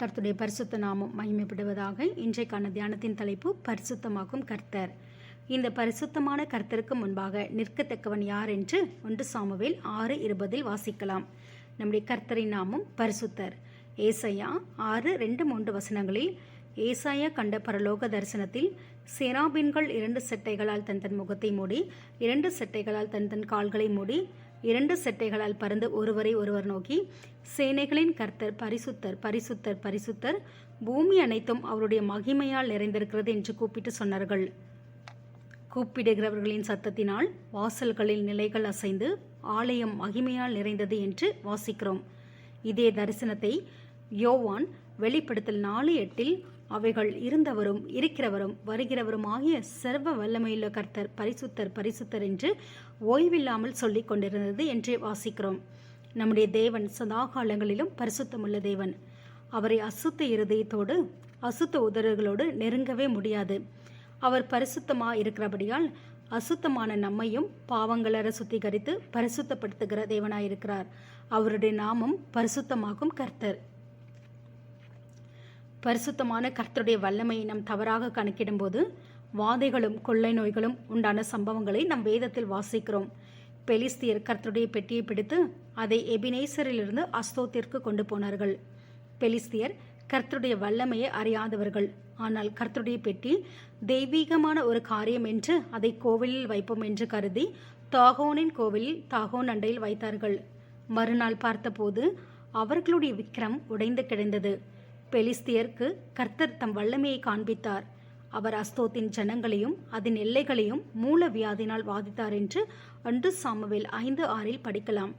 கர்த்துடைய பரிசுத்த நாமம் மகிமைப்படுவதாக இன்றைக்கான தியானத்தின் தலைப்பு பரிசுத்தமாக்கும் கர்த்தர். இந்த பரிசுத்தமான கர்த்தருக்கு முன்பாக நிற்கத்தக்கவன் யார் என்று ஒன்று சாமுவேல் ஆறு இருபதில் வாசிக்கலாம். நம்முடைய கர்த்தரின் நாமம் பரிசுத்தர். ஏசையா ஆறு ரெண்டு மூன்று வசனங்களில் ஏசாயா கண்ட பரலோக தரிசனத்தில் சேராபின்கள் இரண்டு செட்டைகளால் தன் தன் முகத்தை மூடி இரண்டு செட்டைகளால் தன் தன் கால்களை மூடி இரண்டு செட்டைகளால் பறந்து ஒருவரை ஒருவர் நோக்கி சேனைகளின் கர்த்தர் பரிசுத்தர் பரிசுத்தர் பரிசுத்தர் பூமி அனைத்தும் அவருடைய மகிமையால் நிறைந்திருக்கிறது என்று கூப்பிட்டு சொன்னார்கள். கூப்பிடுகிறவர்களின் சத்தத்தினால் வாசல்களில் நிலைகள் அசைந்து ஆலயம் மகிமையால் நிறைந்தது என்று வாசிக்கிறோம். இதே தரிசனத்தை யோவான் வெளிப்படுத்தல் நாலு எட்டில் அவைகள் இருந்தவரும் இருக்கிறவரும் வருகிறவரும் ஆகிய சர்வ வல்லமையுள்ள கர்த்தர் பரிசுத்தர் பரிசுத்தர் என்று ஓய்வில்லாமல் சொல்லிக் கொண்டிருந்தது என்று வாசிக்கிறோம். நம்முடைய தேவன் சதா காலங்களிலும் பரிசுத்தமுள்ள தேவன். அவரை அசுத்த இருதயத்தோடு அசுத்த உதறுகளோடு நெருங்கவே முடியாது. அவர் பரிசுத்தமாக இருக்கிறபடியால் அசுத்தமான நம்மையும் பாவங்களற சுத்திகரித்து பரிசுத்தப்படுத்துகிற தேவனாயிருக்கிறார். அவருடைய நாமம் பரிசுத்தமாகும் கர்த்தர். பரிசுத்தமான கர்த்தருடைய வல்லமையை நம் தவறாக கணக்கிடும்போது வாதைகளும் கொள்ளை நோய்களும் உண்டான சம்பவங்களை நம் வேதத்தில் வாசிக்கிறோம். பெலிஸ்தியர் கர்த்தருடைய பெட்டியை பிடித்து அதை எபினேசரிலிருந்து அஸ்தோத்திற்கு கொண்டு போனார்கள். பெலிஸ்தியர் கர்த்தருடைய வல்லமையை அறியாதவர்கள். ஆனால் கர்த்தருடைய பெட்டி தெய்வீகமான ஒரு காரியம் என்று அதை கோவிலில் வைப்போம் என்று கருதி தாகோனின் கோவிலில் தாகோன் அண்டையில் வைத்தார்கள். மறுநாள் பார்த்தபோது அவர்களுடைய விக்ரம் உடைந்து கிடந்தது. பெலிஸ்தியருக்கு கர்த்தர் தம் வல்லமையை காண்பித்தார். அவர் அஸ்தோத்தின் ஜனங்களையும் அதன் எல்லைகளையும் மூல வியாதினால் வாதித்தார் என்று அன்று சாமுவேல் ஐந்து ஆறில் படிக்கலாம்.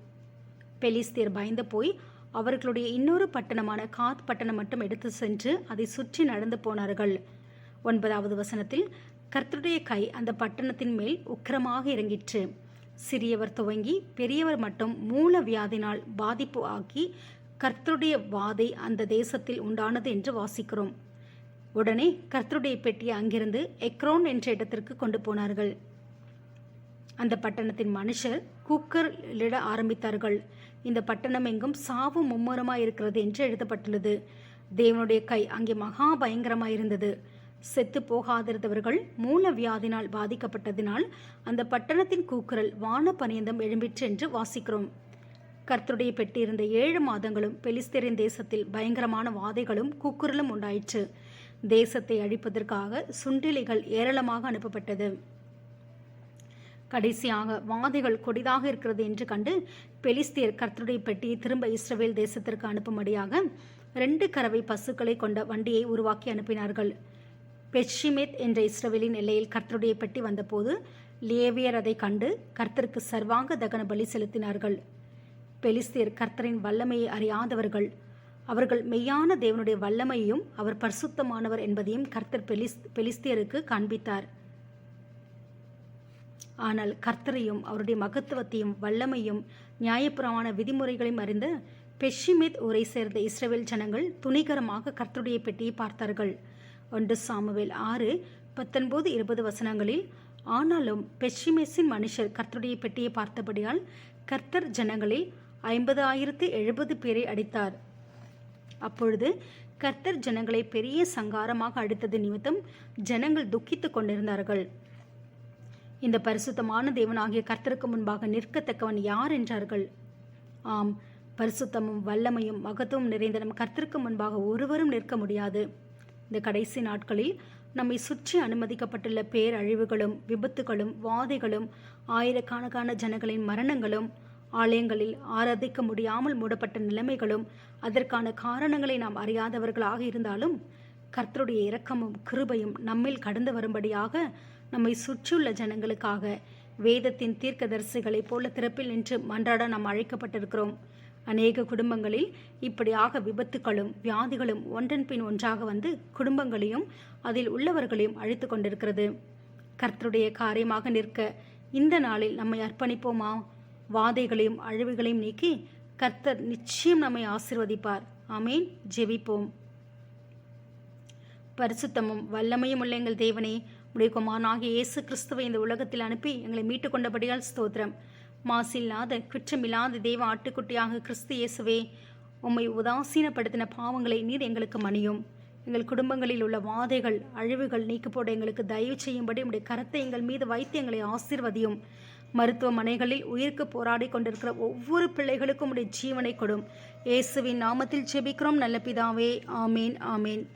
பெலிஸ்தியர் பயந்து போய் அவர்களுடைய இன்னொரு பட்டணமான காத் பட்டணம் மட்டும் எடுத்து சென்று அதை சுற்றி நடந்து போனார்கள். ஒன்பதாவது வசனத்தில் கர்த்தருடைய கை அந்த பட்டணத்தின் மேல் உக்கிரமாக இறங்கிற்று. சிறியவர் துவங்கி பெரியவர் மட்டும் மூல வியாதினால் பாதிப்பு ஆக்கி கர்த்தருடைய வாதை அந்த தேசத்தில் உண்டானது என்று வாசிக்கிறோம். உடனே கர்த்தருடைய பெட்டியை அங்கிருந்து எக்ரோன் என்ற இடத்திற்கு கொண்டு போனார்கள். அந்த பட்டணத்தின் மனுஷர் கூக்கர் இட ஆரம்பித்தார்கள். இந்த பட்டணம் எங்கும் சாவு மும்முரமாக இருக்கிறது என்று எழுதப்பட்டுள்ளது. தேவனுடைய கை அங்கே மகா பயங்கரமாக இருந்தது. செத்து போகாதிருந்தவர்கள் மூல வியாதினால் பாதிக்கப்பட்டதினால் அந்த பட்டணத்தின் கூக்குரல் வான பனியந்தம் எழும்பிற்று என்று வாசிக்கிறோம். கர்த்தருடைய பெட்டி இருந்த ஏழு மாதங்களும் பெலிஸ்தரின் தேசத்தில் பயங்கரமான வாதைகளும் கூக்குரலும் உண்டாயிற்று. தேசத்தை அழிப்பதற்காக சுண்டிலிகள் ஏராளமாக அனுப்பப்பட்டது. கடைசியாக வாதைகள் கொடிதாக இருக்கிறது என்று கண்டு பெலிஸ்தியர் கர்த்தருடைய பெட்டியை திரும்ப இஸ்ரவேல் தேசத்திற்கு அனுப்பும்படியாக ரெண்டு கறவை பசுக்களை கொண்ட வண்டியை உருவாக்கி அனுப்பினார்கள். பெஷிமேத் என்ற இஸ்ரவேலின் எல்லையில் கர்த்தருடைய பெட்டி வந்தபோது லேவியர் அதை கண்டு கர்த்தருக்கு சர்வாங்க தகன பலி செலுத்தினார்கள். பெலிஸ்தேர் கர்த்தரின் வல்லமையை அறியாதவர்கள். அவர்கள் மெய்யான தேவனுடைய வல்லமையையும் அவர் பரிசுத்தமானவர் என்பதையும் கர்த்தர் பெலிஸ் பெலிஸ்தியருக்கு காண்பித்தார். ஆனால் கர்த்தரையும் அவருடைய மகத்துவத்தையும் வல்லமையும் நியாயபுரமான விதிமுறைகளையும் அறிந்த பெஷிமித் ஊரை சேர்ந்த இஸ்ரேல் ஜனங்கள் துணிகரமாக கர்த்தருடைய பெட்டியை பார்த்தார்கள். ஒன்று சாமுவேல் ஆறு பத்தொன்பது இருபது வசனங்களில் ஆனாலும் பெஷிமெஸின் மனுஷர் கர்த்தருடைய பெட்டியை பார்த்தபடியால் கர்த்தர் ஜனங்களில் ஐம்பது ஆயிரத்து எழுபது பேரை அடித்தார். அப்பொழுது கர்த்தர் ஜனங்களை பெரிய சங்காரமாக அடித்தது நிமித்தம் ஜனங்கள் துக்கித்துக் கொண்டிருந்தார்கள். இந்த பரிசுத்தமான தேவனாகிய கர்த்தருக்கு முன்பாக நிற்கத்தக்கவன் யார் என்றார்கள்? ஆம் பரிசுத்தமும் வல்லமையும் மகத்துவம் நிறைந்த நம் கர்த்தருக்கு முன்பாக ஒருவரும் நிற்க முடியாது. இந்த கடைசி நாட்களில் நம்மை சுற்றி அனுமதிக்கப்பட்டுள்ள பேரழிவுகளும் விபத்துகளும் வாதைகளும் ஆயிரக்கணக்கான ஜனங்களின் மரணங்களும் ஆலயங்களில் ஆராதிக்க முடியாமல் மூடப்பட்ட நிலைமைகளும் அதற்கான காரணங்களை நாம் அறியாதவர்களாக இருந்தாலும் கர்த்தருடைய இரக்கமும் கிருபையும் நம்மில் கடந்து வரும்படியாக நம்மை சுற்றியுள்ள ஜனங்களுக்காக வேதத்தின் தீர்க்கதரிசிகளைப் போல திறப்பில் நின்று மன்றாட நாம் அழைக்கப்பட்டிருக்கிறோம். அநேக குடும்பங்களில் இப்படியாக விபத்துகளும் வியாதிகளும் ஒன்றன் பின் ஒன்றாக வந்து குடும்பங்களையும் அதில் உள்ளவர்களையும் அழித்து கொண்டிருக்கிறது. கர்த்தருடைய காரியமாக நிற்க இந்த நாளில் நம்மை அர்ப்பணிப்போமா? வாதைகளையும் அழிவுகளையும் நீக்கி கர்த்தர் நிச்சயம் நம்மை ஆசிர்வதிப்பார். ஆமேன். ஜெபிப்போம். பரிசுத்தமும் வல்லமையும் உள்ள எங்கள் தேவனே உடைய குமாரனாகிய இயேசு கிறிஸ்துவை இந்த உலகத்தில் அனுப்பி எங்களை மீட்டு கொண்டபடியால் ஸ்தோத்திரம். மாசில்லாத குற்றமில்லாத தெய்வ ஆட்டுக்குட்டியாக கிறிஸ்து இயேசுவே உம்மை உதாசீனப்படுத்தின பாவங்களை நீர் எங்களுக்கு மணியும் எங்கள் குடும்பங்களில் உள்ள வாதைகள் அழிவுகள் நீக்கப்போட எங்களுக்கு தயவு செய்யும்படி உடைய கரத்தை எங்கள் மீது வைத்து எங்களை ஆசீர்வதியும். மருத்துவமனைகளில் உயிருக்கு போராடி கொண்டிருக்கிற ஒவ்வொரு பிள்ளைகளுக்கும் உடைய ஜீவனை கொடும். இயேசுவின் நாமத்தில் ஜெபிக்கிறோம். நல்ல பிதாவே ஆமேன் ஆமேன்.